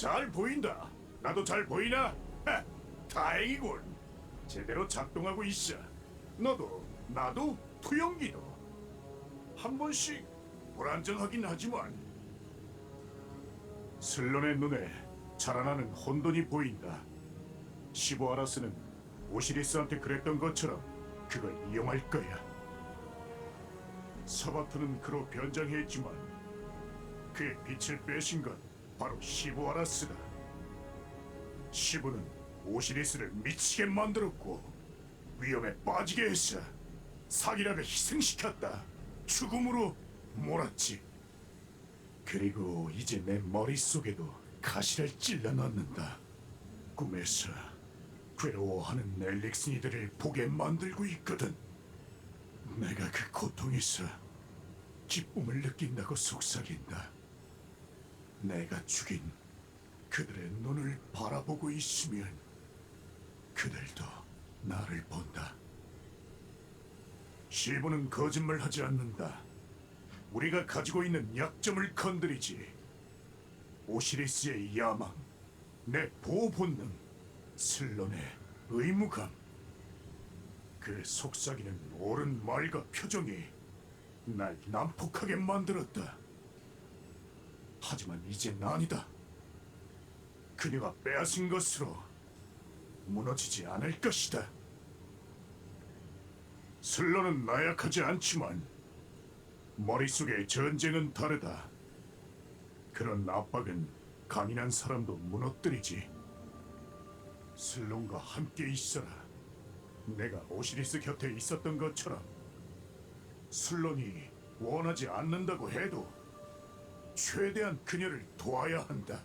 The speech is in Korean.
잘 보인다. 나도 잘 보이나? 하, 다행이군. 제대로 작동하고 있어. 너도 나도 투영기도 한 번씩 불안정하긴 하지만 슬론의 눈에 자라나는 혼돈이 보인다. 시보아라스는 오시리스한테 그랬던 것처럼 그걸 이용할 거야. 서바트는 그로 변장했지만 그의 빛을 빼신 건 바로 시보아라스다. 시부는 오시리스를 미치게 만들었고 위험에 빠지게 했어. 사기락을 희생시켰다. 죽음으로 몰았지. 그리고 이제 내 머릿속에도 가시를 찔러 넣는다. 꿈에서 괴로워하는 앨릭슨이들을 보게 만들고 있거든. 내가 그 고통에서 기쁨을 느낀다고 속삭인다. 내가 죽인 그들의 눈을 바라보고 있으면 그들도 나를 본다. 시부는 거짓말하지 않는다. 우리가 가지고 있는 약점을 건드리지. 오시리스의 야망, 내 보호 본능, 슬론의 의무감. 그 속삭이는 옳은 말과 표정이 날 난폭하게 만들었다. 하지만 이젠 아니다. 그녀가 빼앗은 것으로 무너지지 않을 것이다. 슬로는 나약하지 않지만 머릿속의 전쟁은 다르다. 그런 압박은 강인한 사람도 무너뜨리지. 슬론과 함께 있어라. 내가 오시리스 곁에 있었던 것처럼 슬론이 원하지 않는다고 해도 최대한 그녀를 도와야 한다.